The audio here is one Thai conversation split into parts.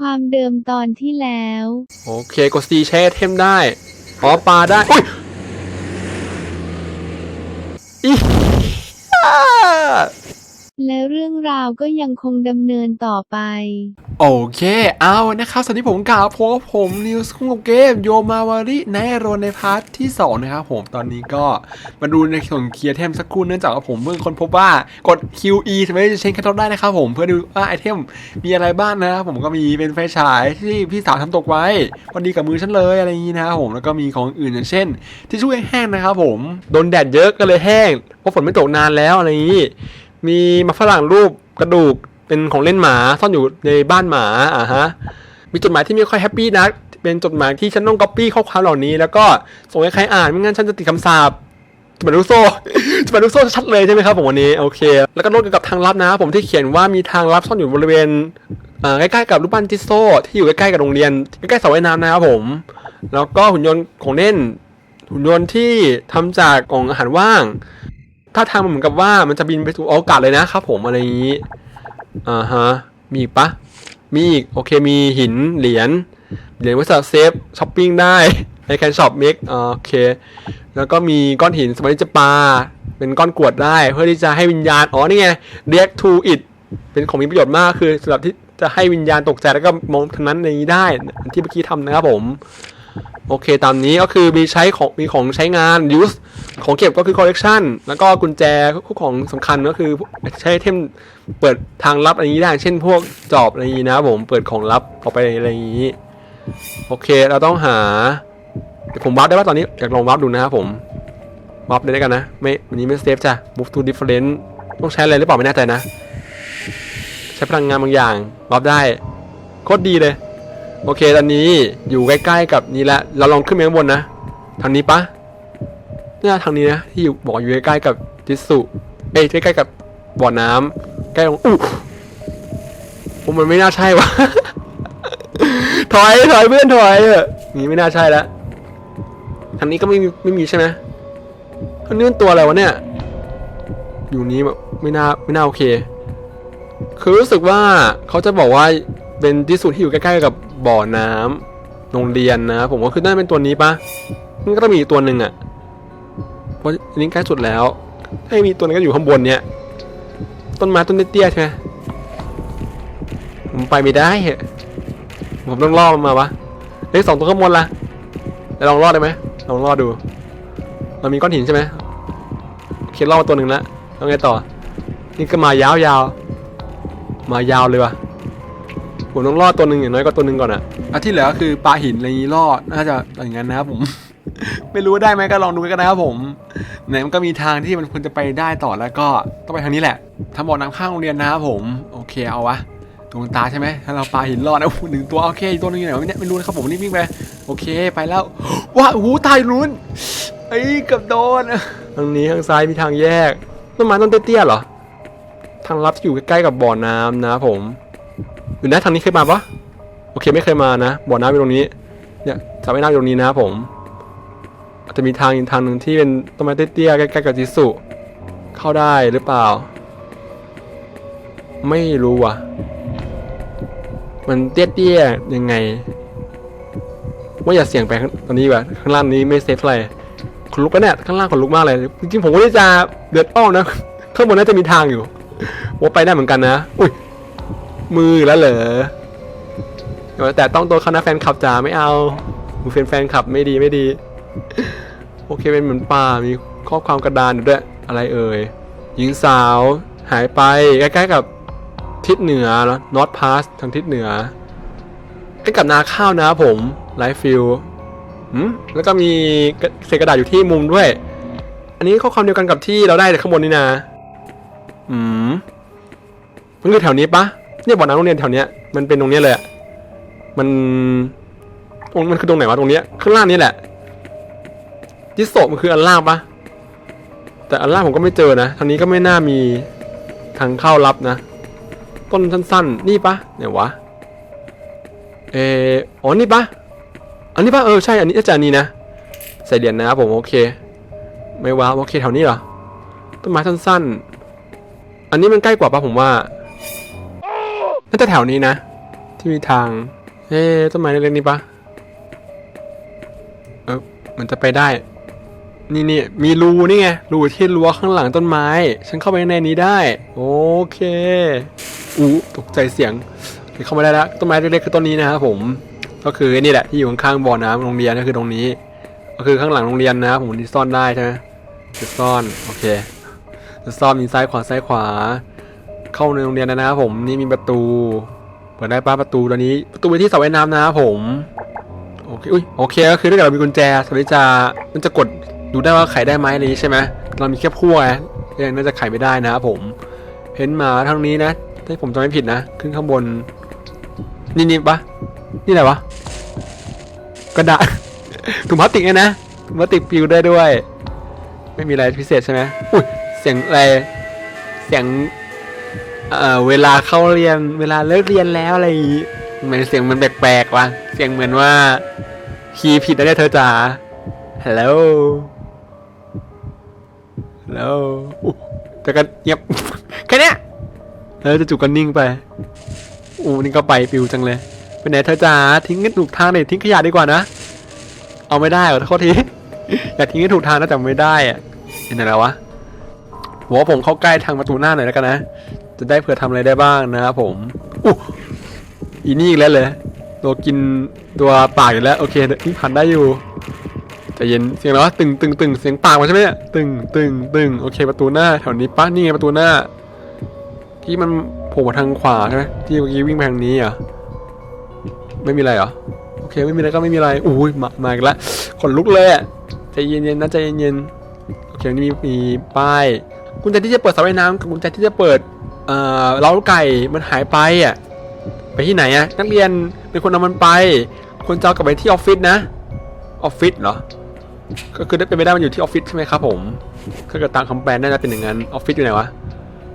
ความเดิมตอนที่แล้ว โอเคกด C ใช้ไอเทมได้ขอปลาได้อุ้ยอี และเรื่องราวก็ยังคงดำเนินต่อไป โอเค เอานะครับสวัสดีผมกล่าวพบกับผมนิวส์คุ้งกับเกมโยมาวาริในโรนในพาร์ทที่ 2 นะครับผมตอนนี้ก็มาดูในส่วนเคลียร์เทมสักครู่เนื่องจากว่าผมเพิ่งค้นพบว่ากด QE สามารถจะเช็คแคตตาได้นะครับผมเพื่อดูว่าไอเทมมีอะไรบ้างนะครับผมก็มีเป็นไฟฉายที่พี่สาวทำตกไว้พอดีกับมือฉันเลยอะไรอย่างนี้นะครับผมแล้วก็มีของอื่นอย่างเช่น ที่ช่วยแห้งนะครับผมโดนแดดเยอะก็เลยแห้งเพราะฝนไม่ตกนานแล้วอะไรอย่างนี้ มีมาฝรั่งรูปกระดูกเป็นของเล่นหมาซ่อนอยู่ในบ้านหมาอ่าฮะมีจดหมายที่ไม่ค่อยแฮปปี้นะเป็นจดหมายที่ฉันต้องก๊อปปี้ข้อความเหล่านี้ แล้วก็ส่งให้ใครอ่านไม่งั้นฉันจะติดคำสาปจดหมายลูกโซ่จดหมายลูกโซ่ชัดเลยใช่ไหมครับผมวันนี้โอเค แล้วก็โน้ตเกี่ยวกับทางลับนะครับผมที่เขียนว่ามีทางลับซ่อนอยู่บริเวณใกล้ๆกับรูปปั้นจิโซ่ที่อยู่ใกล้ๆกับโรงเรียนใกล้ๆสระว่ายน้ำนะครับผม แล้วก็หุ่นยนต์ของเล่น หุ่นยนต์ที่ทำจากกล่องอาหารว่าง ถ้าทางมันเหมือนกับว่ามันจะบินไปสู่อวกาศเลยนะครับผมอะไรอย่างนี้อ่าฮะมีอีกปะมีอีกโอเคมีหินเหรียญเหรียญไว้สำหรับเซฟช้อปปิ้งได้ในแคนช็อปเมกโอเค แล้วก็มีก้อนหินสมัยจะปาเป็นก้อนกรวดได้ เพื่อที่จะให้วิญญาณ อ๋อ นี่ไง react to it เป็นของมีประโยชน์มากคือสำหรับที่จะให้วิญญาณตกใจแล้วก็มองทางนั้นในนี้ได้ที่เมื่อกี้ทำนะครับผม โอเคตามนี้ก็คือมีใช้ของมีของใช้งาน use ของเก็บก็คือ collection แล้วก็กุญแจของสำคัญก็คือใช้เทมเปิดทางลับอะไรอย่างนี้ได้ เช่นพวกจอบอะไรอย่างนี้นะผมเปิดของลับออกไปอะไรอย่างนี้ โอเคเราต้องหาเดี๋ยวผมวับได้ว่าตอนนี้อยากลองวับดูนะครับผมวับได้กันนะไม่วันนี้ไม่เซฟจ้ะ move to different ต้องใช้อะไรหรือเปล่าไม่แน่ใจนะ ใช้พลังงานบางอย่างวับได้โคตรดีเลย โอเคตอนนี้อยู่ใกล้ๆกับนี่แหละเราลองขึ้นไปข้างบนนะ ทางนี้ปะเนี่ยทางนี้นะที่อยู่บอกอยู่ใกล้ๆกับจิสุเอ้ยใกล้ๆกับบ่อน้ำใกล้ตรงอู้ผมมันไม่น่าใช่วะถอยถอยเพื่อนถอยเถอะนี่ไม่น่าใช่แล้วทางนี้ก็ไม่มีไม่มีใช่ไหมอันนี้มันตัวอะไรวะเนี่ย อยู่นี้แบบไม่น่าไม่น่าโอเค คือรู้สึกว่าเขาจะบอกว่า เป็นที่สุดที่อยู่ใกล้ๆกับบ่อน้ำโรงเรียนนะ ผมว่าคือน่าจะเป็นตัวนี้ปะมันก็ต้องมีอีกตัวหนึ่งอะเพราะอันนี้ใกล้สุดแล้ว ถ้ามีตัวนึงก็อยู่ข้างบนเนี้ยต้นไม้ต้นเตี้ยใช่ไหมผมไปไม่ได้เหรอผมต้องล่อมันมาวะเลขสองตัวข้างบนละจะลองรอได้ไหมลองรอดดูเรามีก้อนหินใช่ไหมโอเคล่อมาตัวหนึ่งแล้วแล้วไงต่อ นี่ก็มายาวๆมายาวเลยวะ ผมต้องรอดตัวหนึ่งอย่างน้อยก็ตัวหนึ่งก่อนอะอันที่เหลือก็คือปลาหินอะไรอย่างนี้รอดน่าจะอย่างนั้นนะครับผม ไม่รู้ว่าได้ไหมก็ลองดูกันนะครับผมไหนมันก็มีทางที่มันควรจะไปได้ต่อแล้วก็ต้องไปทางนี้แหละทางบ่อน้ำข้างโรงเรียนนะครับผมโอเคเอาวะดวงตาใช่ไหมถ้าเราปลาหินรอดนะโอ้โหหนึ่งตัวโอเคอีกตัวหนึงอยู่ไหนวะเนี่ยไม่รู้นะครับผมรีบวิ่งไปโอเคไปแล้วว้าโอ้โหตายนู้นไอ้ยเกับโดนทางนี้ทางซ้ายมีทางแยกต้นไม้ต้นเตี้ยๆเหรอทางลับอยู่ใกล้ๆกับบ่อน้ำนะผม อยู่นะทางนี้เคยมาปะโอเคไม่เคยมานะบ่อน้ำอยู่ตรงนี้ เนี่ยสระว่ายน้ำอยู่ตรงนี้นะครับผมอาจจะมีทางอีกทางหนึ่งที่เป็นต้นไม้เตี้ยๆใกล้ๆกับจิสุเข้าได้หรือเปล่า ไม่รู้ว่ะ มันเตี้ยๆยังไงว่าอย่าเสี่ยงไปข้างตอนนี้ดีกว่าข้างล่างนี้ไม่เซฟเท่าไรขนลุกปะเนี่ยข้างล่างขนลุกมากเลยจริงๆผมก็จะเดือดอ้อมนะข้างบนน่าจะมีทางอยู่ว่าไปได้เหมือนกันนะอุ้ย มือแล้วเหรอแต่ต้องตัวคณะแฟนคลับจ๋าไม่เอามือแฟนแฟนคลับไม่ดีไม่ดี โอเคเป็นเหมือนป่ามีข้อความกระดานอยู่ด้วย อะไรเอ่ยหญิงสาวหายไปใกล้ๆกับทิศเหนือเนอะนอตพาสทางทิศเหนือใกล้กับนาข้าวนะผมไลฟ์ฟิลอแล้วก็มีเศษกระดาษอยู่ที่มุมด้วย อันนี้ข้อความเดียวกันกับที่เราได้จากข้างบนนี่นะ อืมมันคือแถวนี้ปะ เนี่ยบ่อน้ำโรงเรียนแถวเนี้ยมันเป็นตรงเนี้ยเลยอะมันตรงมันคือตรงไหนวะตรงเนี้ยข้างล่างนี่แหละยิโซมันคืออันล่างปะแต่อันล่างผมก็ไม่เจอนะทางนี้ก็ไม่น่ามีทางเข้าลับนะ ต้นสั้นๆ นี่ปะไหนวะเอออ๋อนี่ปะอันนี้ปะเออใช่อันนี้อาจารย์นี้นะใส่เหรียญนะครับผมโอเค ไม่ว้าวโอเคแถวนี้เหรอต้นไม้สั้นๆ อันนี้มันใกล้กว่าปะผมว่า น่าจะแถวนี้นะ ที่มีทาง เอ๊ต้นไม้เล็กๆนี่ปะเออมันจะไปได้ นี่นี่มีรูนี่ไงรูที่รั้วข้างหลังต้นไม้ ฉันเข้าไปในนี้ได้ โอเคอู้ตกใจเสียงเข้ามาได้แล้วต้นไม้เล็กๆคือต้นนี้นะครับผมก็คือนี่แหละที่อยู่ข้างๆบ่อน้ำโรงเรียนก็คือตรงนี้ ก็คือข้างหลังโรงเรียนนะครับผมที่ซ่อนได้ใช่ไหมจุดซ่อนโอเคจุดซ่อนมีซ้ายขวาซ้ายขวา เข้าในโรงเรียนแล้วนะครับผมนี่มีประตู เปิดได้ป้าประตูตัวนี้ ประตูไปที่สระว่ายน้ำนะครับผมโอเคอุ้ยโอเคก็คือถ้าเกิดเรามีกุญแจสวิจะมันจะกดดูได้ว่าไขได้ไหมอะไรอย่างนี้ใช่ไหมเรามีแค่พั่วไงก็ยังน่าจะไขไม่ได้นะครับผมเห็นมาทางนี้นะถ้าผมจำไม่ผิดนะขึ้นข้างบนนี่นี่ปะนี่อะไรวะกระดาษถุงพลาสติกเนี่ยนะถุงพลาสติกปิวได้ด้วย ไม่มีอะไรพิเศษใช่ไหมอุ้ยเสียงอะไรเสียง เอ่อเวลาเข้าเรียนเวลาเลิกเรียนแล้วอะไรอย่างงี้เหมือนเสียงมันแปลกๆว่ะเสียงเหมือนว่าคีย์ผิดนะเนี่ยเธอจ๋าฮัลโหลฮัลโหลแต่ก็เงียบแค่เนี้ยแล้วจะจุกกันนิ่งไปอู้นี่ก็ไปปิวจังเลยไปไหนเธอจ๋าทิ้งกันถูกทางเลยทิ้งขยะดีกว่านะเอาไม่ได้เหรอโทษทีอยากทิ้งให้ถูกทางนะแต่ไม่ได้อะเห็นอะไรวะหัวผมเข้าใกล้ทางประตูหน้าหน่อยแล้วกันนะ จะได้เผื่อทำอะไรได้บ้างนะครับผมอู้อีนี่อีกแล้วเลยตัวกินตัวปากอีกแล้ว โอเคนี่ผ่านได้อยู่แต่เย็นเสียงอะไรวะตึงตึงตึงเสียงปากมันใช่ไหมเนี่ยตึงตึงตึงโอเคประตูหน้าแถวนี้ปะนี่ไงประตูหน้า ที่มันโผล่มาทางขวาใช่ไหมที่เมื่อกี้วิ่งไปทางนี้อะไม่มีอะไรเหรอโอเคไม่มีอะไรก็ไม่มีอะไรอุ้ยมามาอีกแล้วขนลุกเลยอะใจเย็นๆนะใจเย็นๆโอเคนี่มีมีป้ายกุญแจที่จะเปิดสระว่ายน้ำกับกุญแจที่จะเปิด เอ่อเล้าไก่มันหายไปอะไปที่ไหนอะนักเรียนเป็นคนเอามันไปคนจะเอากลับไปที่ออฟฟิศนะออฟฟิศเหรอก็คือได้เป็นไปได้มันอยู่ที่ออฟฟิศใช่ไหมครับผมถ้าเกิดตามคำแปลน่าจะเป็นอย่างนั้นออฟฟิศอยู่ไหนวะ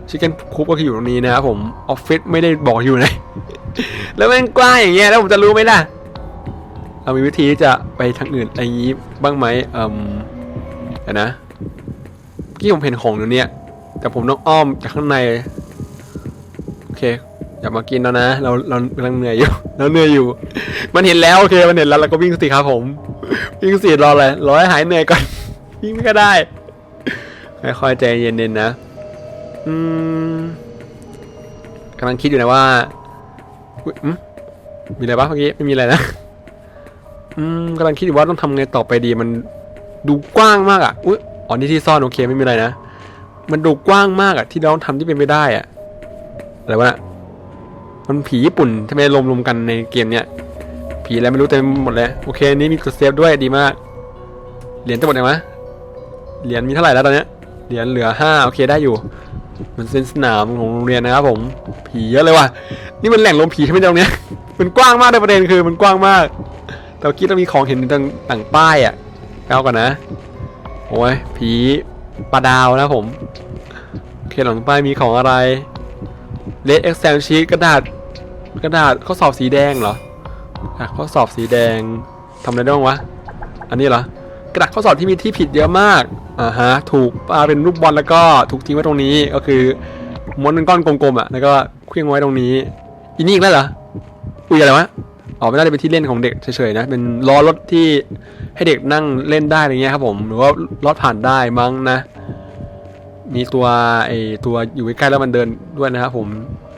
ชิคเก้นคุกก็คืออยู่ตรงนี้นะครับผมออฟฟิศไม่ได้บอกอยู่ไหนแล้วมันกว้างอย่างเงี้ยแล้วผมจะรู้ไหมล่ะเรามีวิธีที่จะไปทางอื่นอะไรอย่างงี้บ้างไหมเอ่มนะเมื่ผมเห็นของอยู่เนี่ยแต่ผมต้องอ้อมจากข้างใน เคอย่ามากินแล้วนะ เราเรากำลังเหนื่อยอยู่ เราเหนื่อยอยู่ มันเห็นแล้วโอเค มันเห็นแล้วเราก็วิ่งสิครับผม วิ่งสิรออะไรรอให้หายเหนื่อยก่อน วิ่งไม่ก็ได้ ค่อยๆใจเย็นๆนะ อืมกำลังคิดอยู่นะว่าอุ๊ยอืมมีอะไรบ้างเมื่อกี้ไม่มีอะไรนะ อืมกำลังคิดอยู่ว่าต้องทำไงต่อไปดีมันดูกว้างมากอะ อุ้ยอ๋อนี่ที่ซ่อนโอเคไม่มีอะไรนะ มันดูกว้างมากอะ ที่เราต้องทำที่เป็นไปได้อะ่ะ มันผีญี่ปุ่นทำไมรวมๆกันในเกมเนี้ยผีอะไรไม่รู้เต็มหมดเลยโอเคนี่มีกดเซฟด้วยดีมาก เหรียญจะหมดยังวะเหรียญมีเท่าไหร่แล้วตอนเนี้ยเหรียญเหลือห้าโอเคได้อยู่มันเป็นสนามของโรงเรียนนะครับผมผีเยอะเลยว่ะนี่มันแหล่งลมผีใช่ไหมตรงเนี้ยมันกว้างมากในประเด็นคือมันกว้างมาก แต่เมื่อกี้เรามีของเห็นต่างต่างป้ายอะเอาก่อนนะโอ้ยผีปลาดาวนะผมโอเคหลังป้ายมีของอะไร เลดเอ็กเซลชีกระดาษกระดาษข้อสอบสีแดงเหรออะข้อสอบสีแดงทำอะไรได้บ้างวะ อันนี้เหรอกระดาษข้อสอบที่มีที่ผิดเยอะมากอ่าฮะถูกปาเป็นรูปบอลแล้วก็ถูกทิ้งไว้ตรงนี้ก็คือม้วนเป็นก้อนกลมๆอะแล้วก็เคลื่องไว้ตรงนี้อีนี่อีกแล้วเหรออุ้ยอะไรวะอ๋อไม่น่าจะเป็นที่เล่นของเด็กเฉยๆนะ เป็นล้อรถที่ให้เด็กนั่งเล่นได้อะไรเงี้ยครับผม หรือว่ารถผ่านได้มั้งนะ มีตัวไอตัวอยู่ใกล้ๆแล้วมันเดินด้วยนะครับผม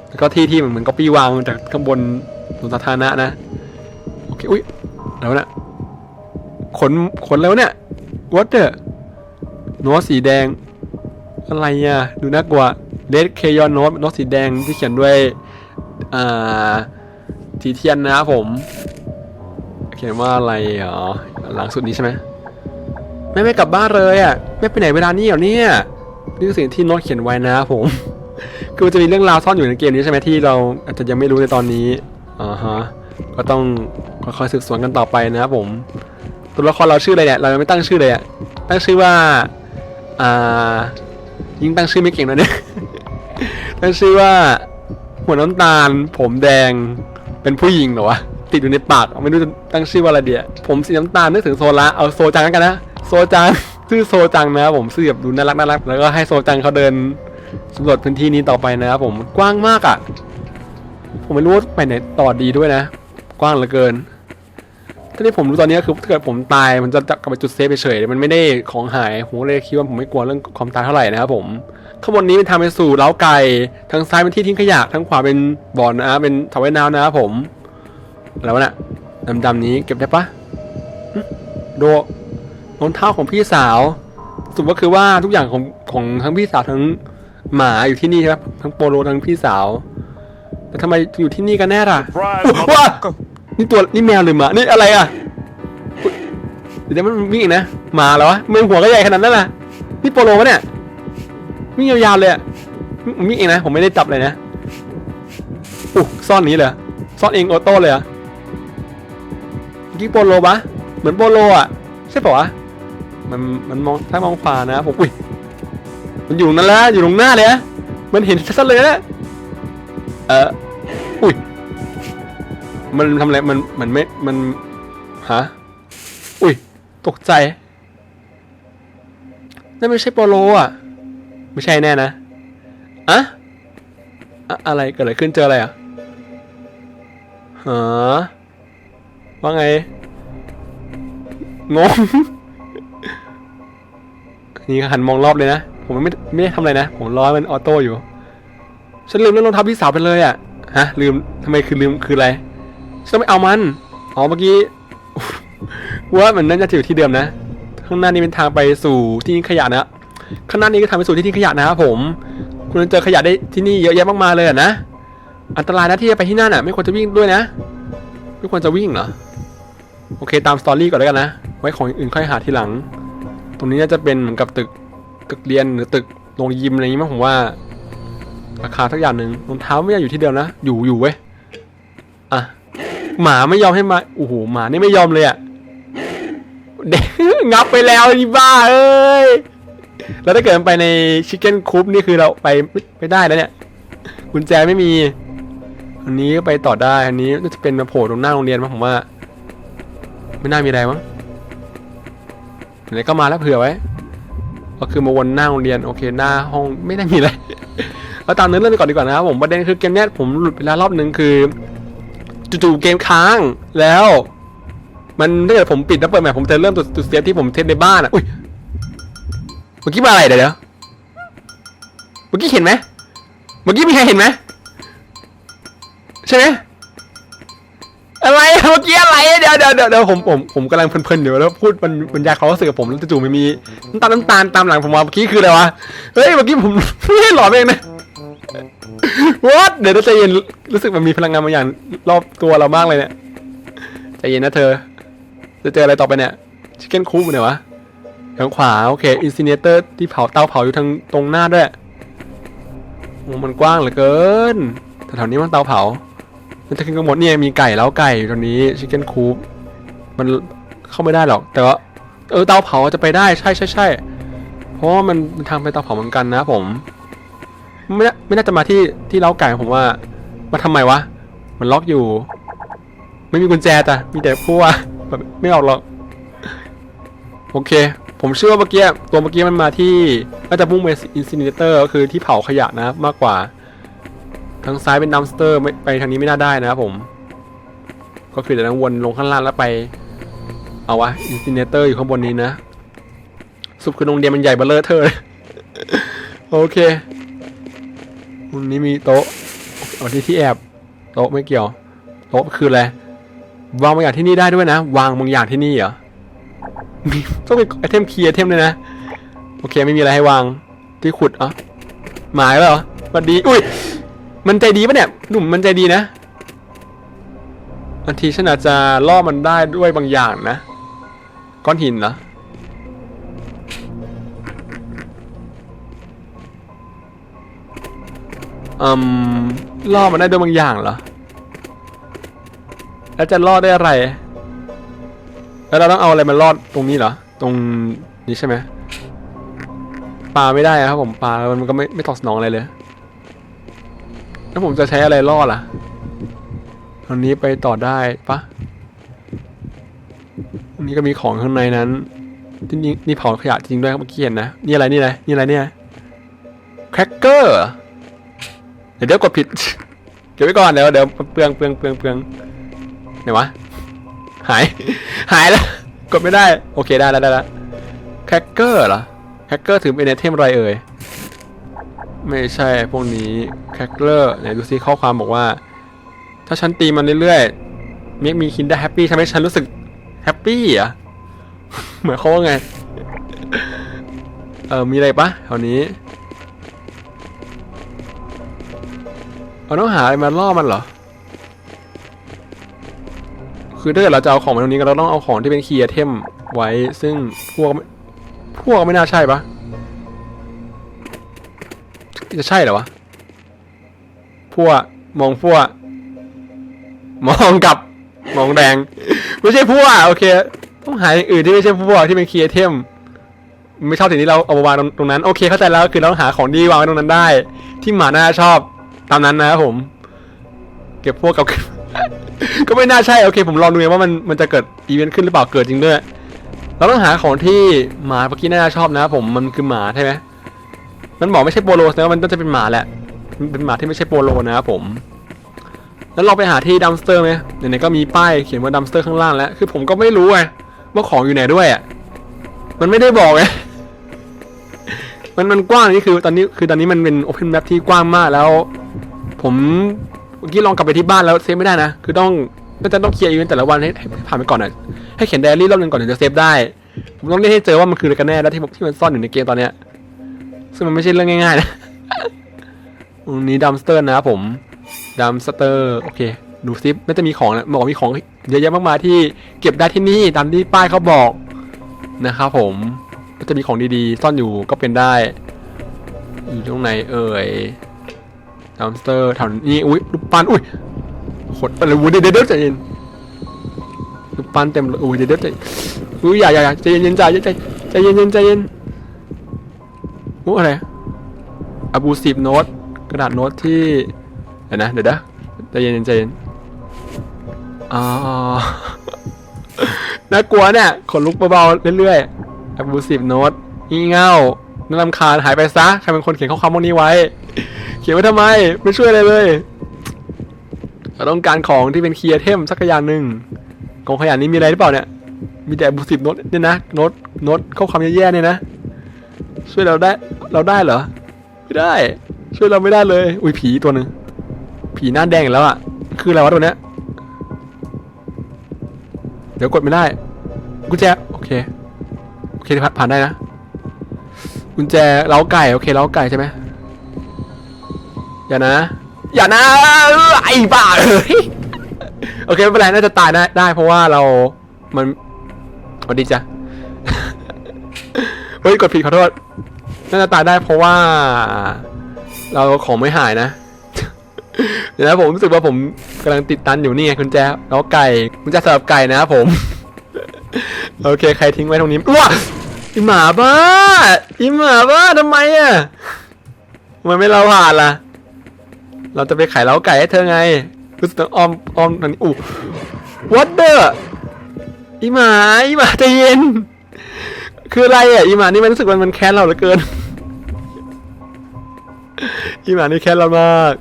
แล้วก็ที่ที่เหมือนก๊อปปี้วางจากข้างบนสวนสาธารณะนะ โอเค อุ้ยแล้วเนะขนขนแล้วเนี่ย what the โน้ตสีแดง อะไรอะ ดูน่ากลัว red crayon note โน้ตสีแดงที่เขียนด้วยอ่าสีเทียนนะครับผม เขียนว่าอะไรอ๋อหลังสุดนี้ใช่ไหมแม่ไม่กลับบ้านเลยอะแม่ไปไหนเวลานี้เหรอเนี่ย นี่คือสิ่งที่โน้ตเขียนไว้นะครับผม คือจะมีเรื่องราวซ่อนอยู่ในเกมนี้ใช่ไหมที่เราอาจจะยังไม่รู้ในตอนนี้อ่าฮะก็ต้องค่อยๆสืบสวนกันต่อไปนะครับผม ตัวละครเราชื่ออะไรเนี่ยเรายังไม่ตั้งชื่อเลยอะตั้งชื่อว่าอ่ายิ่งตั้งชื่อไม่เก่งนะเนี่ยตั้งชื่อว่าหัวน้ำตาล ผมแดงเป็นผู้หญิงเหรอวะติดอยู่ในปากไม่รู้จะตั้งชื่อว่าอะไรเดียผมสีน้ำตาลนึกถึงโซละเอาโซจังกันนะโซจัง ชื่อโซจังนะครับผมชื่อแบบดูน่ารักน่ารักแล้วก็ให้โซจังเขาเดินสำรวจพื้นที่นี้ต่อไปนะครับผมกว้างมากอะ ผมไม่รู้ว่าไปไหนต่อดีด้วยนะ กว้างเหลือเกินทีนี้ผมรู้ตอนนี้คือถ้าเกิดผมตายมันจะกลับไปจุดเซฟเฉยมันไม่ได้ของหายผมเลยคิดว่าผมไม่กลัวเรื่องความตายเท่าไหร่นะครับผมข้างบนนี้เป็นทางไปสู่เล้าไก่ทางซ้ายเป็นที่ทิ้งขยะทางขวาเป็นบ่อนะเป็นถาวายน้ำนะครับผมแล้วะน่ะดำๆนี้เก็บได้ปะโด รองเท้าของพี่สาวสรุปก็คือว่าทุกอย่างของของทั้งพี่สาวทั้งหมาอยู่ที่นี่ใช่ไหมทั้งโปโลทั้งพี่สาวแต่ทำไมอยู่ที่นี่กันแน่ล่ะ Surprise, ว้า motherfucker. นี่ตัวนี่แมวหรือหมานี่อะไรอะอุ๊ยเดี๋ยวมันวิ่งอีกนะหมาเหรอวะมันหัวก็ใหญ่ขนาดนั้นล่ะนี่โปโลวะเนี่ยวิ่งยาวๆเลยอะมันวิ่งเองนะผมไม่ได้จับเลยนะอู้ซ่อนหนี้เลยซ่อนเองออโต้เลยอะเมื่อกี้โปโลปะเหมือนโปโลอะใช่ปะวะ มันมันมองถ้ามองขวานะผมอุ้ยมันอยู่นั้นแล้วอยู่ตรงหน้าเลยอะมันเห็นชัดเลยนะเอออุ้ยมันทำอะไรมันมันไม่มันฮะอุ้ยตกใจนั่นไม่ใช่โปโลอะ ไม่ใช่แน่นะอะอะอะไรเกิดอะไรขึ้นเจออะไรอะฮะว่าไงงง นี่หันมองรอบเลยนะ ผมไม่ไม่ได้ทำอะไรนะ ผมรอให้มันออโต้อยู่ ฉันลืมเรื่องรองเท้าพี่สาวไปเลยอะ ฮะ ลืมทำไมคือลืมคืออะไร ฉันไม่เอามัน อ๋อเมื่อกี้ว่ามันน่าจะอยู่ที่เดิมนะ ข้างหน้านี้เป็นทางไปสู่ที่ทิ้งขยะนะ ข้างหน้านี้ก็ทางไปสู่ที่ทิ้งขยะนะครับผม คุณจะเจอขยะได้ที่นี่เยอะแยะมากมายเลยอะนะ อันตรายนะที่จะไปที่นั่นอะ ไม่ควรจะวิ่งด้วยนะ ไม่ควรจะวิ่งเหรอ โอเคตามสตอรี่ก่อนแล้วกันนะ ไว้ของอื่นค่อยหาทีหลัง ตรงนี้น่าจะเป็นเหมือนกับตึกตึกเรียนหรือตึกโรงยิมอะไรอย่างงี้มั้งผมว่า ราคาสักอย่างหนึ่งรองเท้าไม่ยังอยู่ที่เดิมนะ อยู่อยู่เว้ยอะหมาไม่ยอมให้มาโอ้โหหมานี่ไม่ยอมเลยอะเด็กงับไปแล้วอีบ้าเอ้ยแล้วถ้าเกิดไปในชิคเก้นคูปนี่คือเราไปไม่ได้แล้วเนี่ยกุญแจไม่มีอันนี้ก็ไปต่อได้อันนี้จะเป็นมาโผล่ตรงหน้าโรงเรียนมั้งผมว่า ไม่น่ามีอะไรมั้ง ไหนก็มาแล้วเผื่อไว้ ก็คือมาวนหน้าโรงเรียนโอเคหน้าห้องไม่ได้มีอะไรแล้วตามเนื้อเรื่องไปก่อนดีกว่านะครับผมประเด็นคือเกมเนี้ยผมหลุดไปแล้วรอบนึงคือจู่ๆเกมค้างแล้ว มันถ้าเกิดผมปิดแล้วเปิดใหม่ผมจะเริ่มจุดจุดเซฟที่ผมเทสในบ้านอะอุ้ยเมื่อกี้มาอะไรเดี๋ยวเดี๋ยวเมื่อกี้เห็นไหมเมื่อกี้มีใครเห็นไหมใช่ไหม อะไรเมื่อกี้อะไรเดี๋ยวเดี๋ยวเดี๋ยวผมผมผมกำลังเพลินๆอยู่แล้วพูดมันบรรยายความรู้สึกกับผมแล้วจู่ๆมันมีน้ำตาลน้ำตาลตามหลังผมมาเมื่อกี้คืออะไรวะเฮ้ยเมื่อกี้ผม ไม่ได้หลอนเองนะ What เดี๋ยวใจเย็นรู้สึกมันมีพลังงานบางอย่างรอบตัวเรามากเลยเนี่ยใจเย็นนะเธอ จะเจออะไรต่อไปเนี่ยชิคเก้นคูปเนี่ยวะทางขวาโอเคอินซิเนเตอร์ที่เผาเตาเผาอยู่ทางตรงหน้าด้วยมันกว้างเหลือเกินแต่แถวนี้มันเตาเผา มันจะขึ้นกันหมดเนี่ยมีไก่แล้วไก่อยู่ตรงนี้ชิคเก้นคูปมันเข้าไม่ได้หรอก แต่ว่าเออเตาเผาจะไปได้ใช่ใช่ใช่เพราะว่ามันเป็นทางไปเตาเผาเหมือนกันนะผมไม่น่าไม่น่าจะมาที่ที่เล้าไก่ผมว่ามาทำไมวะ มันล็อกอยู่ ไม่มีกุญแจจ้ะมีแต่พวกแบบไม่ออกหรอก โอเค ผมเชื่อว่าเมื่อกี้ตัวเมื่อกี้มันมาที่น่าจะมุ่งไปอินซิเนเตอร์ก็คือที่เผาขยะนะมากกว่า ทางซ้ายเป็นดัมสเตอร์ไม่ไปทางนี้ไม่น่าได้นะครับผม ก็คือเดี๋ยวต้องวนลงข้างล่างแล้วไป เอาวะอินซินเตอร์อยู่ข้างบนนี้นะ สุดคือโรงเรียนมันใหญ่เบ้อเลอเทอโอเคตรงนี้มีโต๊ะเอาที่ที่แอบ โต๊ะไม่เกี่ยว โต๊ะคืออะไรวางบางอย่างที่นี่ได้ด้วยนะ วางบางอย่างที่นี่เหรอต้องเป็นไอเทมเคลียร์ไอเทมเลยนะ โอเคไม่มีอะไรให้วางที่ขุดอะหมายแล้วเหรอสวัสดี อุ้ย มันใจดีปะเนี่ยหนุ่มมันใจดีนะบางทีฉันอาจจะล่อมันได้ด้วยบางอย่างนะ ก้อนหินเหรออืมล่อมันได้ด้วยบางอย่างเหรอ แล้วจะล่อได้อะไร แล้วเราต้องเอาอะไรมาล่อตรงนี้เหรอ ตรงนี้ใช่ไหมปลาไม่ได้อะครับผมปลามันก็ไม่ไม่ตอบสนองอะไรเลย แล้วผมจะใช้อะไรล่อล่ะตรงนี้ไปต่อได้ปะตรงนี้ก็มีของข้างในนั้นที่นี่นี่เผาขยะจริงด้วยเมื่อกี้เห็นนะ นี่อะไรนี่อะไรนี่อะไรเนี่ยแครกเกอร์เดี๋ยวเดี๋ยวกดผิด เก็บไว้ก่อนเดี๋ยวเดี๋ยวเปลืองเปลืองเปลืองเปลืองไหนวะหาย หายแล้ว กดไม่ได้ โอเคได้แล้วได้แล้วแคคเกอร์เหรอแคคเกอร์ถือเป็นไอเทมอะไรเอ่ย ไม่ใช่พวกนี้แคคเกอร์ไหนดูซิข้อความบอกว่า ถ้าฉันตีมันเรื่อยๆเมกมีคินได้แฮปปี้ทำให้ฉันรู้สึกแฮปปี้อะเหมือนเขาว่าไง เออมีอะไรปะแถวนี้เราต้องหาอะไรมาล่อมันเหรอ คือถ้าเกิดเราจะเอาของมาตรงนี้ก็เราต้องเอาของที่เป็นคีย์เทมไว้ซึ่งพวกพวกไม่น่าใช่ปะ จะใช่เหรอวะพวกมองพวกมองกลับมองแดง ไม่ใช่พวกโอเค ต้องหาอย่างอื่นที่ไม่ใช่พวกที่เป็นคีย์ไอเทมไม่ชอบสิ่งที่เราเอามาวางตรงนั้นโอเคเข้าใจแล้วคือเราต้องหาของดีวางไว้ตรงนั้นได้ ที่หมาน่าชอบตามนั้นนะครับผม เก็บพวกกับก็ไม่น่าใช่โอเค ผมลองดูว่ามันมันจะเกิดอีเวนต์ขึ้นหรือเปล่าเกิดจริงด้วยเราต้องหาของที่หมาเมื่อกี้น่าชอบนะครับผมมันคือหมาใช่ไหม มันบอกไม่ใช่โปโลแต่ว่ามันก็จะเป็นหมาแหละ เป็นหมาที่ไม่ใช่โปโลนะครับผม แล้วเราไปหาที่ดัมสเตอร์ไหมไหนๆก็มีป้ายเขียนว่าดัมสเตอร์ข้างล่างแล้ว คือผมก็ไม่รู้ไงว่าของอยู่ไหนด้วยอะ มันไม่ได้บอกไง มันมันกว้างนี่คือตอนนี้คือตอนนี้มันเป็นโอเพนแมปที่กว้างมากแล้ว ผมเมื่อกี้ลองกลับไปที่บ้านแล้วเซฟไม่ได้นะ คือต้องน่าจะต้องเคลียร์อีเวนต์แต่ละวันให้ให้ผ่านไปก่อนหน่อยให้เขียนไดอารี่รอบนึงก่อนถึงจะเซฟได้ ผมต้องเล่นให้เจอว่ามันคืออะไรกันแน่แล้วที่ที่มันซ่อนอยู่ในเกมตอนเนี้ย ซึ่งมันไม่ใช่เรื่องง่ายๆนะตรงนี้ดัมสเตอร์นะครับผมดัมสเตอร์โอเค ดูซิน่าจะมีของนะบอกมีของเยอะแยะมากมายที่เก็บได้ที่นี่ตามที่ป้ายเขาบอกนะครับผมก็จะมีของดีๆ ซ่อนอยู่ก็เป็นได้ อยู่ตรงไหนเอ่ยดัมสเตอร์แถวนี้อุ้ยรูปปั้นอุ้ยขดไปเลยวุ้ยเดี๋ยวเดี๋ยวใจเย็นรูปปั้นเต็มเลยอุ้ยเดี๋ยวเดี๋ยวใจอุ้ยอย่าอย่าอย่ใจเย็นใจเย็นใจใจเย็นใจเย็น อู้อะไรอาบูสิบโน้ตกระดาษโน้ตที่เดี๋ยวนะเดี๋ยวนะใจเย็นใจเย็นอ่าน่ากลัวเนี่ยขนลุกเบาๆเรื่อยๆ abusive note งี่เง่าน่ารำคาญหายไปซะใครเป็นคนเขียนข้อความพวกนี้ไว้ เขียนไว้ทำไม ไม่ช่วยอะไรเลยเราต้องการของที่เป็นเคียร์เทมสักอย่างหนึ่งกองขยะนี้มีอะไรหรือเปล่าเนี่ย มีแต่ abusive note เนี่ยนะ โน้ตโน้ตข้อความแย่ๆเนี่ยนะ ช่วยเราได้ เราได้เหรอ ไม่ได้ ช่วยเราไม่ได้เลย อุ้ยผีตัวหนึ่งผีหน้าแดงอีกแล้วอะ คืออะไรวะตัวเนี้ย เดี๋ยวกดไม่ได้ กุญแจ โอเค โอเคผ่านได้นะ กุญแจเล้าไก่ โอเคเล้าไก่ใช่ไหมอย่านะ อย่านะ ไอ้บ้าเอ้ยโอเคไม่เป็นไรน่าจะตายได้ได้ เพราะว่าเรา มันสวัสดีจ้ะ ฮ้ยกดผิดขอโทษน่าจะตายได้เพราะว่า เราของไม่หายนะเดี๋ยวนะผมรู้สึกว่าผมกำลังติดตันอยู่นี่ไงคุณแจ๊แล้วไก่คุณแจ๊สำหรับไก่นะครับผม โอเค ใครทิ้งไว้ตรงนี้ว้าอีหมาบ้าอีหมาบ้าทำไมอะทำไมไม่เราผ่านล่ะ เราจะไปขายเล้าไก่ให้เธอไงรู้สึกต้องอ้อมอ้อมตรงนี้อู้ what the อีหมาอีหมาใจเย็น คืออะไรอะอีหมานี่มันรู้สึกมันมันแค้นเราเหลือเกิน อีหมานี่แค้นเรามาก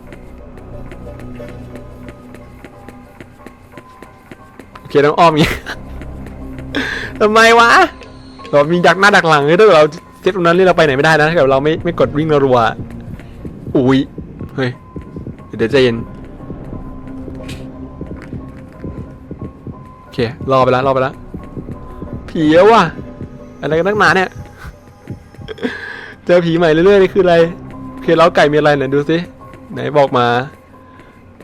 โอเคต้องอ้อมอย่างงี้ทำไมวะ เรามีดักหน้าดักหลังเลยถ้าเกิดเราเซตตรงนั้นนี่เราไปไหนไม่ได้นะถ้าเกิดเราไม่ไม่กดวิ่งรัวอุ้ย เฮ้ย เดี๋ยวใจเย็นโอเครอไปแล้วรอไปแล้วผีแล้วว่ะ อะไรกันนักหนาเนี่ย เจอผีใหม่เรื่อยๆนี่คืออะไรโอเคเล้าไก่มีอะไรไหนดูสิไหนบอกมา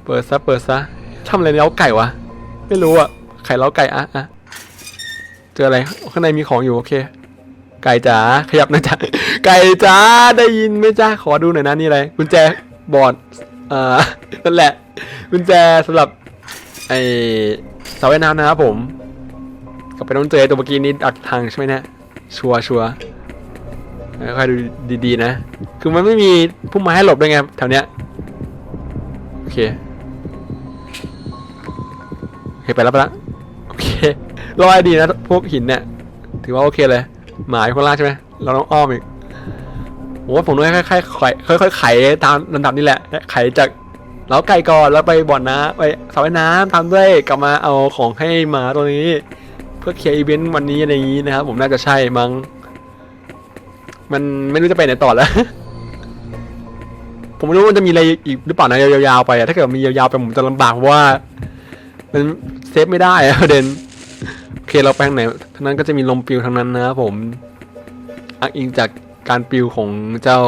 เปิดซะเปิดซะทำอะไรเล้าไก่วะ ไม่รู้อะไข่เล้าไก่อะอะเจออะไรข้างในมีของอยู่โอเค ไก่จ๋าขยับหนะจ๊ะไก่จ๋าได้ยินไหมจ๊ะขอดูหน่อยนะนี่อะไรกุญแจบอร์ดอ่านั่นแหละกุญแจสำหรับไอสาวายน้ำนะครับผมก็เป็นต้องเจอตัวเมื่อกี้นี้ดักทางใช่ไหมเนี่ย ชัวชัวค่อยๆดูดีๆนะ คือมันไม่มีพุ่มไม้ให้หลบด้วยไงแถวเนี้ย โอเคโอเคไปแล้วไปแล้วโอเครอให้ดีนะพวกหินเนี่ย ถือว่าโอเคเลย หมายคนล่าใช่ไหมเราต้องอ้อมอีกผมว่าผมต้องค่อยๆไขค่อยๆไขตามลำดับนี่แหละ ไขจากแล้วไก่ก่อนแล้วไปบ่อนน้ำไปสระว่ายน้ำทำด้วยกลับมาเอาของให้หมาตัวนี้ เพื่อเคลียร์อีเวนต์วันนี้อะไรอย่างนี้นะครับผมน่าจะใช่มั้ง มันไม่รู้จะไปไหนต่อแล้ว ผมไม่รู้ว่ามันจะมีอะไรอีกหรือเปล่านะยาวๆไปอะถ้าเกิดมียาวๆไปผมจะลำบากเพราะว่า มันเซฟไม่ได้อะประเด็นโอเคเราไปทางไหนทางนั้นก็จะมีลมปิวทางนั้นนะครับผมอ้างอิงจากการปิวของเจ้า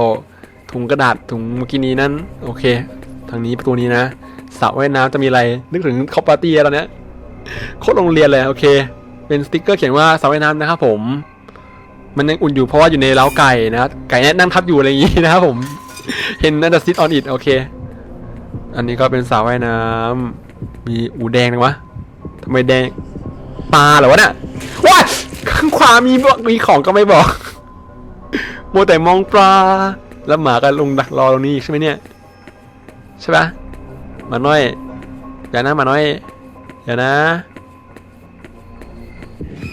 ถุงกระดาษถุงเมื่อกี้นี้นั้น โอเค ทางนี้ประตูนี้นะสระว่ายน้ำจะมีอะไร นึกถึงคอปปาร์ตี้แล้วเนี้ยโคตรโรงเรียนเลย โอเค เป็นสติกเกอร์เขียนว่าสระว่ายน้ำนะครับผม มันยังอุ่นอยู่เพราะว่าอยู่ในเล้าไก่นะไก่เนี่ยนั่งทับอยู่อะไรอย่างงี้นะครับผมเห็นนั่นจะซิทออนอิดโอเค อันนี้ก็เป็นสระว่ายน้ำมีอูแดงนะวะทำไมแดงปลาเหรอวะเนี่ยว้าข้างขวามีบอกมีของก็ไม่บอกโมวแต่มองปลา แล้วหมาก็ลงดักรอตรงนี้ใช่ไหมเนี่ย ใช่ปะมาน้อย อย่านะมาน้อย อย่านะ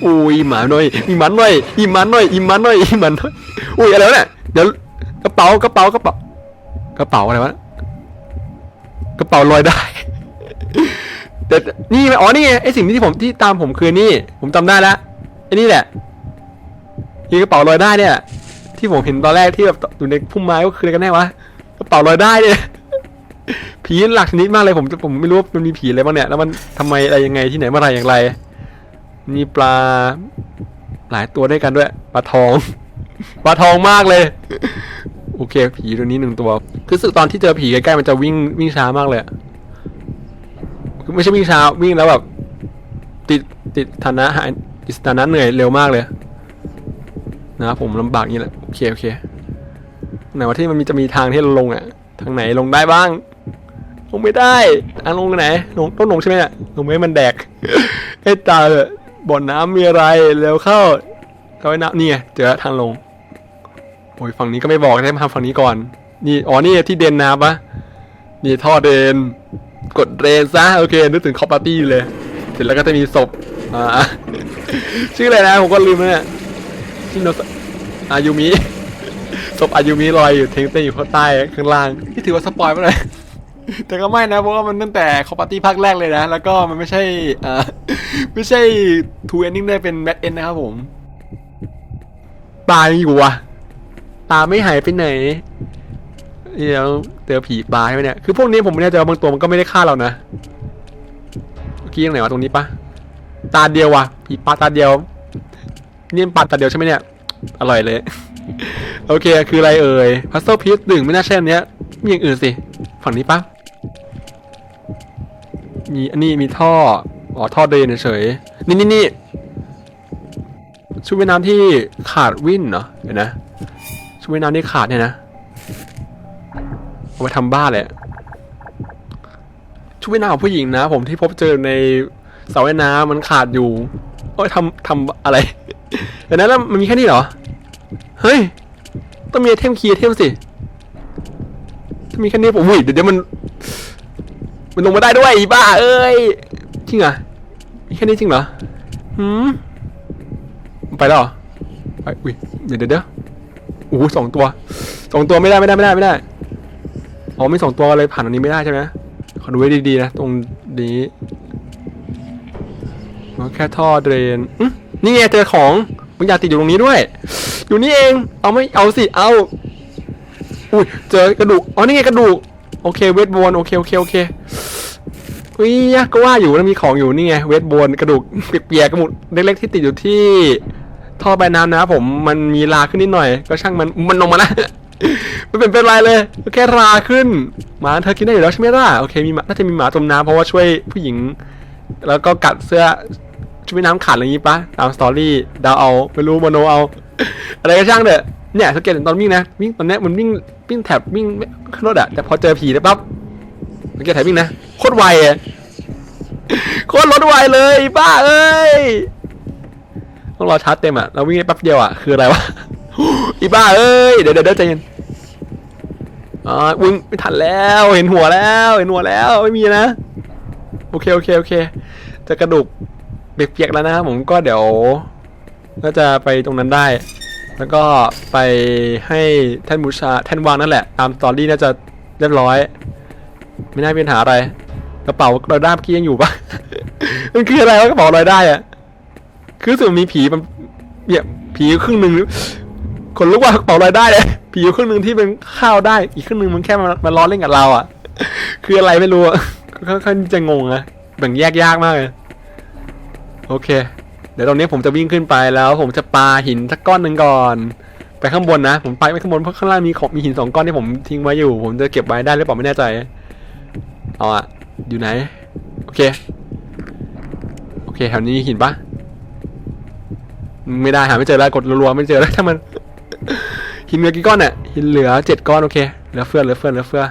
อุ้ยหมาน้อยอีหมาน้อยอีหมาน้อยอีหมาน้อยอีหมาน้อยอุ้ยอะไรวะเนี่ยเดี๋ยวกระเป๋ากระเป๋ากระเป๋ากระเป๋าอะไรวะกระเป๋าลอยได้ แต่นี่อ๋อนี่ไงไอสิ่งที่ผมที่ตามผมคือนี่ ผมจำได้แล้วไอ้นี่แหละที่กระเป๋าลอยได้เนี่ย ที่ผมเห็นตอนแรกที่แบบอยู่ในพุ่มไม้ก็คืออะไรกันแน่วะกระเป๋าลอยได้เนี่ยผีหลักชนิดมากเลยผมผมไม่รู้ว่ามันมีผีอะไรบ้างเนี่ยแล้วมันทำไมอะไรยังไงที่ไหนเมื่อไรอย่างไร มีปลา หลายตัวด้วยกันด้วย ปลาทอง ปลาทองมากเลย โอเค ผีตัวนี้หนึ่งตัว คือสึกตอนที่เจอผีใกล้ๆมันจะวิ่งวิ่งช้ามากเลยคือไม่ใช่วิ่งช้าวิ่งแล้วแบบ ติดติดฐานะหายติดสถานะเหนื่อยเร็วมากเลย นะผมลำบากนี้แหละ โอเคโอเคไหนว่าที่มันมีจะมีทางที่เราลงอะทางไหนลงได้บ้าง ลงไม่ได้ทางลงไหน ลงต้องลงใช่ไหมเนี่ยลงไม่มันแดกให้ตาเลย บ่อนน้ำมีอะไรเร็วเข้าเอาไว้น้ำนี่ไงเจอทางลงโอ้ยฝั่งนี้ก็ไม่บอกให้มาทำฝั่งนี้ก่อน นี่อ๋อนี่ที่เดนน้ำปะนี่ท่อเดน กดเรนซะโอเคนึกถึงคอปปาร์ตี้เลย เสร็จแล้วก็จะมีศพอ่าชื่ออะไรนะผมก็ลืมแล้วเนี่ยชินโนสอายุมิศพอายุมิลอยอยู่เทงเต้อยู่ข้างใต้ข้างล่างที่ถือว่าสปอยล์ไปเลย แต่ก็ไม่นะเพราะว่ามันตั้งแต่คอปาร์ตี้ภาคแรกเลยนะ แล้วก็มันไม่ใช่อ่าไม่ใช่ทูเอนดิ้งได้เป็นแบทเอนนะครับผม ตายอยู่วะตาไม่หายไปไหนเดี๋ยวเจอผีปลาใช่ไหมเนี่ยคือพวกนี้ผมไม่แน่ใจว่าบางตัวมันก็ไม่ได้ฆ่าเรานะเมื่อกี้ยังไหนวะตรงนี้ปะตาเดียววะผีปลาตาเดียวเนี่มันปัดตาเดียวใช่ไหมเนี่ยอร่อยเลย โอเคคืออะไรเอ่ยพัซเซิลพีซหนึ่งไม่น่าใช่อันเนี้ยมีอย่างอื่นสิ ฝั่งนี้ปะ มีอันนี้มีท่อ อ๋อ ท่อเดนเฉย นี่นี่นี่ชุดว่ายน้ำที่ขาดวิ่นเหรอ เดี๋ยวนะ ชุดว่ายน้ำที่ขาดเนี่ยนะ เอาไปทำบ้านเลยชุดว่ายน้ำของผู้หญิงนะ ผมที่พบเจอในเสาว่ายน้ำมันขาดอยู่โอ้ยทำทำอะไรเดี๋ยวนั้นแล้วมันมีแค่นี้เหรอ เฮ้ย ต้องมีไอเทมคีย์ไอเทมสิถ้ามีแค่นี้ผมอุ้ยเดี๋ยวเดี๋ยวมัน มันลงมาได้ด้วยอีบ้าเอ้ยจริงเหรอแค่นี้จริงเหรอหืมไปแล้วเหรอไปอุ้ยเดี๋ยวเดี๋ยวเดี๋ยวโอ้โหสองตัวสองตัวไม่ได้ไม่ได้ไม่ได้ไม่ได้อ๋อไม่สองตัวเลยผ่านอันนี้ไม่ได้ใช่ไหมขอดูไว้ดีๆนะ ตรงนี้แค่ท่อเดรนนี่ไงเจอของมึงอยากติดอยู่ตรงนี้ด้วย อยู่นี่เอง เอาไม่เอาสิเอาอุ้ยเจอกระดูกอ๋อนี่ไงกระดูก โอเคเวทบนโอเคโอเคโอเคอุ้ยก็ว่าอยู่แล้วมีของอยู่นี่ไงเวทบนกระดูกเปียกๆกระหมุดเล็กๆที่ติดอยู่ที่ท่อใบน้ำนะครับผมมันมีราขึ้นนิดหน่อย ก็ช่างมันมันลงมาแล้วไม่เป็นเป็นไรเลยแค่ราขึ้นหมาเธอกินได้อยู่แล้วใช่ไหมล่ะโอเคมีหมาน่าจะมีหมาจมน้ำเพราะว่าช่วยผู้หญิง แล้วก็กัดเสื้อช่วยน้ำขาดอะไรอย่างงี้ปะตามสตอรี่ดาวเอาไม่รู้โมโนเอา อะไรก็ช่างเถอะเนี่ยสังเกตเห็นตอนวิ่งนะวิ่งตอนนี้มันวิ่ง วิ่งแถบวิ่งขึ้นรถอะแต่พอเจอผีแล้วปั๊บสังเกตแถบวิ่งนะโคตรไวอะโคตรรถไวเลยบ้าเอ้ยต้องรอชาร์จเต็มอะเราวิ่งได้แป๊บเดียวอะคืออะไรวะอีบ้าเอ้ยเดี๋ยวเดี๋ยวใจเย็นอ่าวิ่งไม่ทันแล้วเห็นหัวแล้ว เห็นหัวแล้วไม่มีนะโอเคโอเคโอเค จะกระดูกเปียกๆแล้วนะผมก็เดี๋ยวน่าจะไปตรงนั้นได้ แล้วก็ไปให้ท่านบูชาท่านวางนั่นแหละตามสตอรี่น่าจะเรียบร้อย ไม่น่ามีปัญหาอะไร กระเป๋ารอยได้เมื่อกี้ยังอยู่ปะมันคืออะไรวะกระเป๋ารอยได้อะคือรู้สึกมีผีมันเนี่ยผีอยู่ครึ่งหนึ่งคนลุกว่ากระเป๋ารอยได้เลยผีอยู่ครึ่งหนึ่งที่เป็นข้าวได้ อีกครึ่งหนึ่งมันแค่มามาล้อเล่นกับเราอะ คืออะไรไม่รู้อะค่อนข้างจะงงนะแบ่งแยกยากมากเลยโอเค เดี๋ยวตรงนี้ผมจะวิ่งขึ้นไปแล้ว ผมจะปาหินสักก้อนหนึ่งก่อน ไปข้างบนนะ ผมไปไม่ข้างบนเพราะข้างล่างมีของมีหินสองก้อนที่ผมทิ้งไว้อยู่ ผมจะเก็บไว้ได้หรือเปล่าไม่แน่ใจเอาอะอยู่ไหน โอเค โอเคแถวนี้มีหินปะไม่ได้หาไม่เจอแล้วกดรัวๆไม่เจอแล้วถ้ามัน หินเหลือกี่ก้อนเนี่ยหินเหลือเจ็ดก้อนโอเคเหลือเฟือเหลือเฟือเหลือเฟือ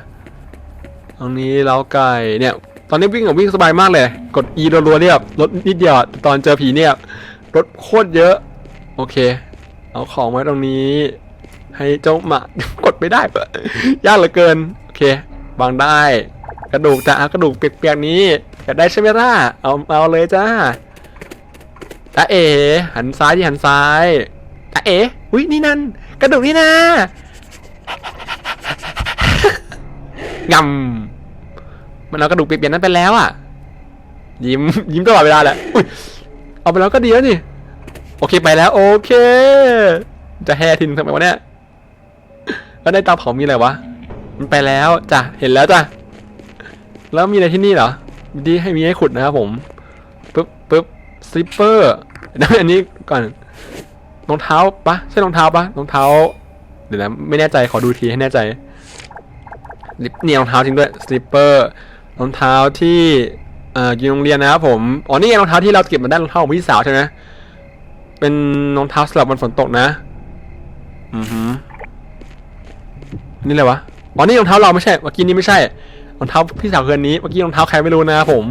ตรงนี้เราไก่เนี่ย ตอนนี้วิ่งกับวิ่งสบายมากเลย กด E รัวๆเนี่ยบรถนิดเดียวตอนเจอผีเนี่ยรถโคตรเยอะ โอเค เอาของไว้ตรงนี้ ให้เจ้าหมากดไม่ได้ยากเหลือเกิน โอเควางได้ กระดูกจ้ากระดูกเปียกๆนี้อยากได้ใช่ไหมล่ะเอาเอาเลยจ้าจ้าเอ๋หันซ้ายที่หันซ้ายจ้าเอ๋อุ้ยนี่นั่นกระดูกนี่นะงำ มันเอากระดูกเปียกๆนั้นไปแล้วอะ ยิ้มยิ้มตลอดเวลาแหละอุ้ยเอาไปแล้วก็ดีแล้วนี่ โอเคไปแล้ว โอเค จะแห่ทิ้งทำไมวะเนี่ยแล้วในเตาเผามีอะไรวะ มันไปแล้วจ้ะ เห็นแล้วจ้ะ แล้วมีอะไรที่นี่เหรอมีที่ให้มีให้ขุดนะครับผม ปึ๊บปึ๊บสิปเปอร์นะอันนี้ก่อน รองเท้าปะใช่รองเท้าปะรองเท้า เดี๋ยวนะ ไม่แน่ใจ ขอดูทีให้แน่ใจนี่รองเท้าจริงด้วยสลิปเปอร์ รองเท้าที่เอ่ออยู่โรงเรียนนะครับผมอ๋อนี่ไงรองเท้าที่เราเก็บมาได้รองเท้าของพี่สาวใช่ไหมเป็นรองเท้าสำหรับวันฝนตกนะ อือหือนี่อะไรวะอ๋อนี่รองเท้าเราไม่ใช่เมื่อกี้นี้ไม่ใช่รองเท้าพี่สาวเคืนนี้เมื่อกี้รองเท้าใครไม่รู้นะครับผม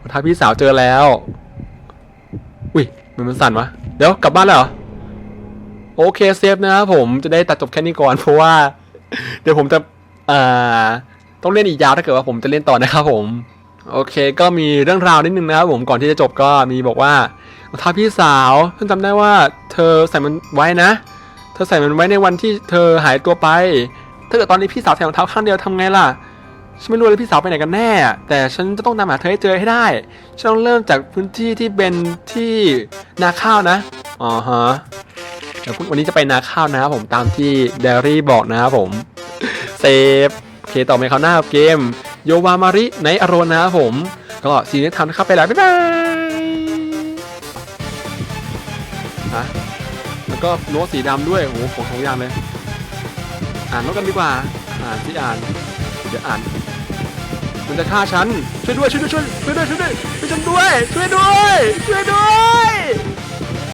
รองเท้าพี่สาวเจอแล้ว อุ้ยมันมันสั่นวะเดี๋ยวกลับบ้านแล้วเหรอโอเคเซฟนะครับผมจะได้ตัดจบแค่นี้ก่อนเพราะว่า เดี๋ยวผมจะอ่า ต้องเล่นอีกยาวถ้าเกิดว่าผมจะเล่นต่อนะครับผม โอเค ก็มีเรื่องราวนิดนึงนะครับผมก่อนที่จะจบก็มีบอกว่ารองเท้าพี่สาวฉันจำได้ว่า เธอใส่มันไว้นะ เธอใส่มันไว้ในวันที่เธอหายตัวไป ถ้าเกิดตอนนี้พี่สาวใส่รองเท้าข้างเดียวทำไงล่ะฉันไม่รู้เลยพี่สาวไปไหนกันแน่ แต่ฉันจะต้องตามหาเธอให้เจอให้ได้ ฉันต้องเริ่มจากพื้นที่ที่เป็นที่นาข้าวนะ อ๋อฮะเดี๋ยววันนี้จะไปนาข้าวนะครับผมตามที่เดรี่บอกนะครับผม เซฟ เคต่อไปคราวหน้าเกม โยวามาริในอารนนะครับผม ก็ซีนี้ทำนะครับไปแล้วบ๊ายบายฮะแล้วก็โน้ตสีดำด้วยโอ้โหของสองอย่างเลย อ่านโน้ตกันดีกว่า อ่านที่อ่านเดี๋ยวอ่านมันจะฆ่าฉันช่วยด้วยช่วยด้วยช่วยช่วยด้วยช่วยด้วยช่วยฉันด้วยช่วยด้วยช่วยด้วย